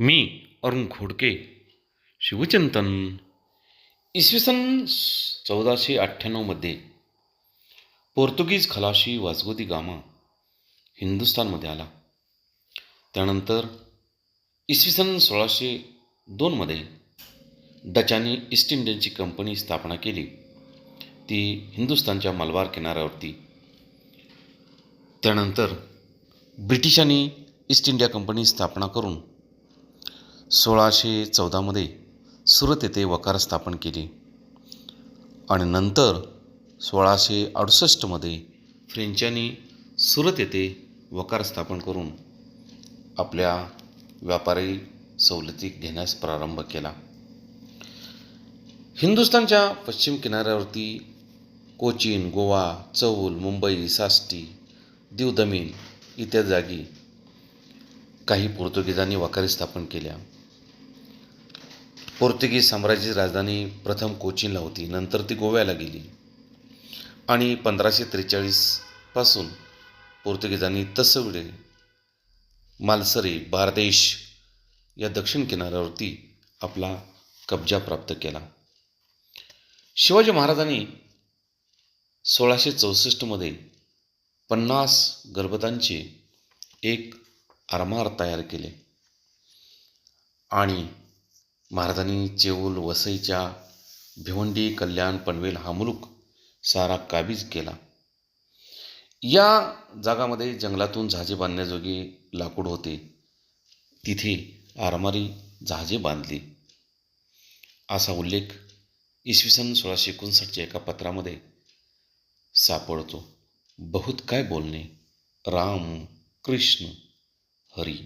मी अरुण खोडके शिवचिंतन. इसवी सन चौदाशे अठ्ठ्याण्णवमध्ये पोर्तुगीज खलाशी वास्को गामा हिंदुस्थानमध्ये आला. त्यानंतर इसवी सन सोळाशे दोनमध्ये डचांनी ईस्ट इंडियनची कंपनी स्थापना केली. ती हिंदुस्थानच्या मलबार किनाऱ्यावरती. त्यानंतर ब्रिटिशांनी ईस्ट इंडिया कंपनी स्थापना करून सोळाशे चौदामध्ये सुरत येथे वकार स्थापन केली. आणि नंतर सोळाशे अडुसष्टमध्ये फ्रेंचांनी सुरत येथे वकार स्थापन करून आपल्या व्यापारी सवलती घेण्यास प्रारंभ केला. हिंदुस्थानच्या पश्चिम किनाऱ्यावरती कोचीन गोवा चौल मुंबई साष्टी दीव दमीन इत्यादी जागी काही पोर्तुगीजांनी वकारी स्थापन केल्या. पोर्तुगीज साम्राज्याची राजधानी प्रथम कोचीनला होती. नंतर ती गोव्याला गेली. आणि पंधराशे त्रेचाळीसपासून पोर्तुगीजांनी तसवडे मालसरे बारदेश या दक्षिण किनाऱ्यावरती आपला कब्जा प्राप्त केला. शिवाजी महाराजांनी सोळाशे चौसष्टमध्ये पन्नास गर्भतांचे एक आरमार तयार केले. आणि महाराजांनी चेऊल वसईच्या भिवंडी कल्याण पनवेल हा मुलूक सारा काबीज केला. या जागामध्ये जंगलातून जहाजे बांधण्याजोगे लाकूड होते. तिथे आरमारी जहाजे बांधली. असा उल्लेख इसवी सन सोळाशे एकोणसाठच्या एका पत्रामध्ये सापडतो. बहुत काय बोलणे? राम कृष्ण हरी.